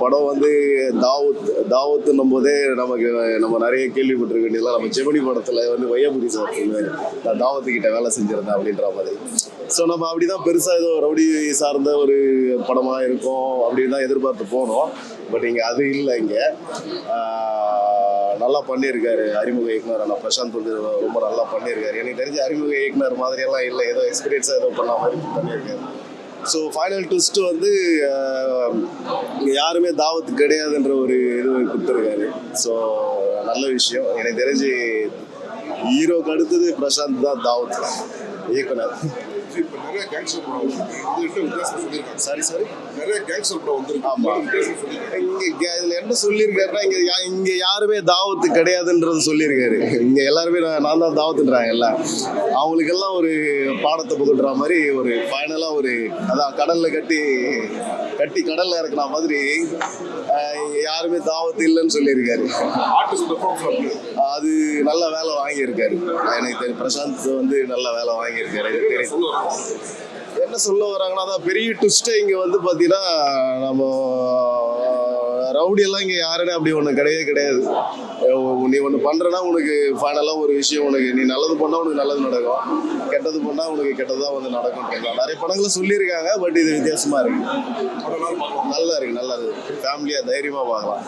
படம் வந்து தாவூத் தாவூத்துன்னும் போதே நமக்கு நம்ம நிறைய கேள்விப்பட்டிருக்க வேண்டியதெல்லாம் நம்ம செமணி படத்துல வந்து வையபுரி சார் நான் தாவத்து கிட்ட வேலை செஞ்சிருந்தேன் அப்படின்ற மாதிரி. ஸோ நம்ம அப்படிதான் பெருசா ஏதோ ரவுடி சார்ந்த ஒரு படமா இருக்கும் அப்படின்னு தான் எதிர்பார்த்து போனோம். பட் இங்க அது இல்லை இங்க. நல்லா பண்ணியிருக்காரு அறிமுக இயக்குனர் ஆனால் பிரசாந்த் வந்து ரொம்ப நல்லா பண்ணியிருக்காரு. எனக்கு தெரிஞ்ச அறிமுக இயக்குனர் மாதிரியெல்லாம் இல்லை. ஏதோ எக்ஸ்பீரியன்ஸாக ஏதோ பண்ண மாதிரி பண்ணியிருக்காரு. ஸோ ஃபைனல் ட்விஸ்ட் வந்து யாருமே தாவத்து கிடையாதுன்ற ஒரு இது கொடுத்துருக்காரு. ஸோ நல்ல விஷயம். எனக்கு தெரிஞ்சு ஹீரோக்கு அடுத்தது பிரசாந்த் தான் தாவத் இயக்குனர். இப்போ நிறைய கேங்ஸ்டர் படம் வந்திருக்கு. சாரி சாரி நிறைய கேங்ஸ்டர் படம் வந்திருக்கு. ஆமா. இங்க இதுல என்ன சொல்லியிருக்காருன்னா இங்க இங்க யாருமே தாவத்து கிடையாதுன்றது சொல்லியிருக்காரு. இங்க எல்லாருமே நான் நான் தான் தாவத்துன்றாங்கல்ல அவங்களுக்கெல்லாம் ஒரு பாடத்தை புகட்டுற மாதிரி ஒரு ஃபைனலா ஒரு அதான் கடல்ல கட்டி கட்டி கடல்ல இறக்குன மாதிரி யாருமே தாவத்து இல்லைன்னு சொல்லியிருக்காரு. அது நல்ல வேலை வாங்கியிருக்காரு. எனக்கு தெரியும் பிரசாந்த் வந்து நல்ல வேலை வாங்கியிருக்காரு எனக்கு தெரியும். என்ன சொல்ல வராங்கன்னா அதான் பெரிய ட்விஸ்ட்டே இங்கே வந்து பார்த்தீங்கன்னா நம்ம ரவுடி எல்லாம் இங்கே யாருன்னு அப்படி ஒன்று கிடையவே கிடையாது. நீ ஒன்று பண்ணுறனா உனக்கு ஃபைனலாக ஒரு விஷயம் உனக்கு நீ நல்லது பண்ணால் உனக்கு நல்லது நடக்கும். கெட்டது பண்ணால் உனக்கு கெட்டதாக வந்து நடக்கும் நிறைய படங்களை சொல்லியிருக்காங்க பட் இது வித்தியாசமாக இருக்கு. நல்லா இருக்கு நல்லா இருக்கு. ஃபேமிலியாக தைரியமாக பார்க்கலாம்.